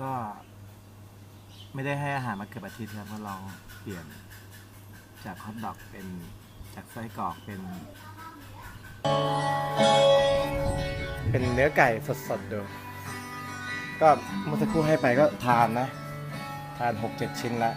ก็ ไม่ได้ให้อาหารมาเกือบอาทิตย์ครับก็ลองเปลี่ยนจากฮอทดอกเป็นจากไส้กรอกเป็น เป็นเนื้อไก่สดๆดูก็เมื่อสักครู่ให้ไปก็ทานนะ ทานหกเจ็ดชิ้นละ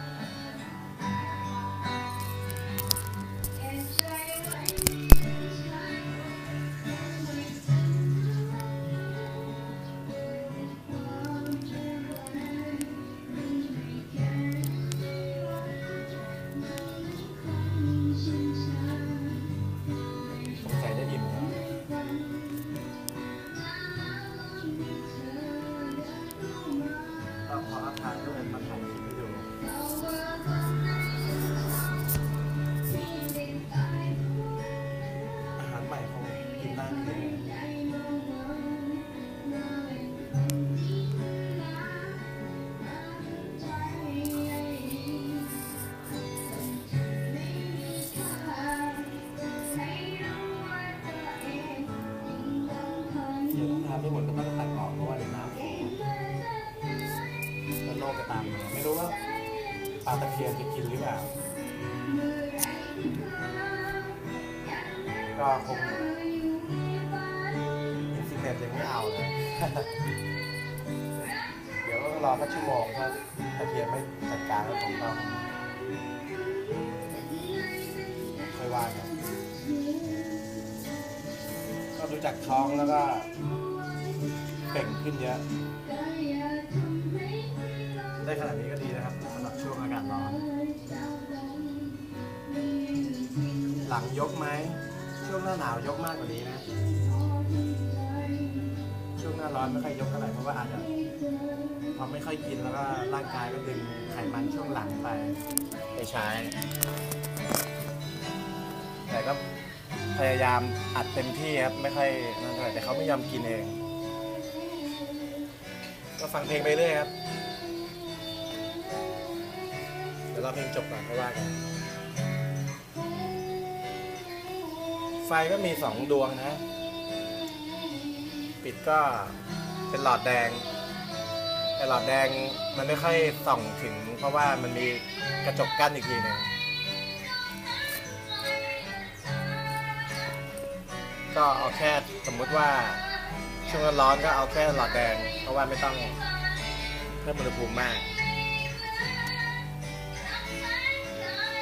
ปลาตะเพียนจะกินหรือเปล่า ก็คงอินฟิเนตยังไม่เอาเลย เดี๋ยวรอสักชั่วโมงถ้าตะเพียนไม่จัดการแล้วผมก็ค่อยว่ากันก็ดูจากท้องแล้วก็เป่งขึ้นเยอะ ได้ขนาดนี้ก็ดีนะครับ หลังยกไหม ช่วงหน้าหนาวยกมากกว่านี้นะ ช่วงหน้าร้อนไม่ค่อยยกเท่าไหร่เพราะว่าอาจจะพอไม่ค่อยกินแล้วก็ร่างกายก็ดึงไขมันช่วงหลังไปไปใช้ แต่ก็พยายามอัดเต็มที่ครับ ไม่ค่อยนั่นเท่าไหร่แต่เขาไม่ยอมกินเอง ก็ฟังเพลงไปเรื่อยครับ เดี๋ยวรอเพลงจบก่อนค่อยว่ากัน ฟก็มีสองดวงนะ ปิดก็เป็นหลอดแดง แต่หลอดแดงมันไม่ค่อยส่องถึง เพราะว่ามันมีกระจกกั้นอีกทีหนึ่งก็เอาแค่สมมุติว่าช่วงร้อนก็เอาแค่หลอดแดง เพราะว่าไม่ต้องเพิ่มอุณหภูมิมาก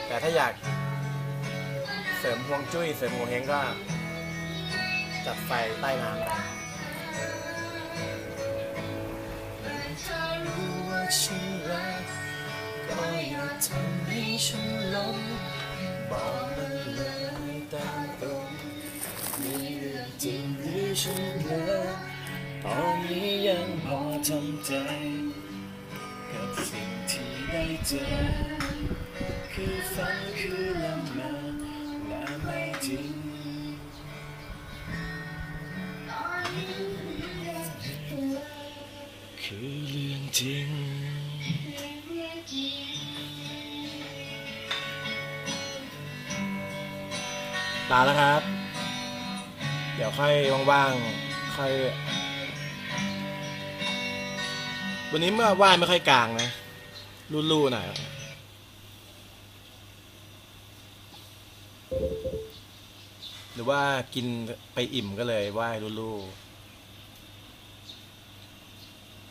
แต่ถ้าอยาก เสริมฮวงจุ้ย เสริมโงเฮงก็ จัดไฟใต้น้ำไปถ้ารู้ว่าฉันรักก็อย่าทำให้ฉันหลงบอกมันเลยตามตรงมีเรื่องจริงที่ฉันเลิกตอนนี้ยังพอทำใจ กับสิ่งที่ได้เจอ คือฝันคือละเม คือเรื่องจริง ลาแล้วครับ เดี๋ยวค่อยว่างๆ ค่อย วันนี้เมื่อว่ายไม่ค่อยกลางนะลู่ๆหน่อยหรือว่ากินไปอิ่มก็เลยว่ายลู่ๆ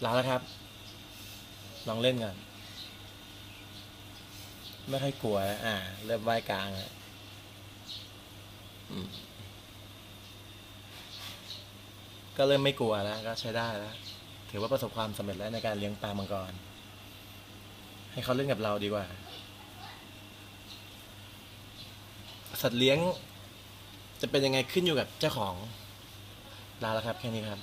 ลาแล้วครับ ลองเล่นกันไม่ค่อยกลัว อ่า เริ่มว่ายกลางแล้วก็เริ่มไม่กลัวแล้ว ก็ใช้ได้แล้ว ถือว่าประสบความสำเร็จแล้วในการเลี้ยงปลามังกร ให้เขาเล่นกับเราดีกว่า สัตว์เลี้ยง จะเป็นยังไงขึ้นอยู่กับเจ้าของลาแล้วครับ แค่นี้ครับ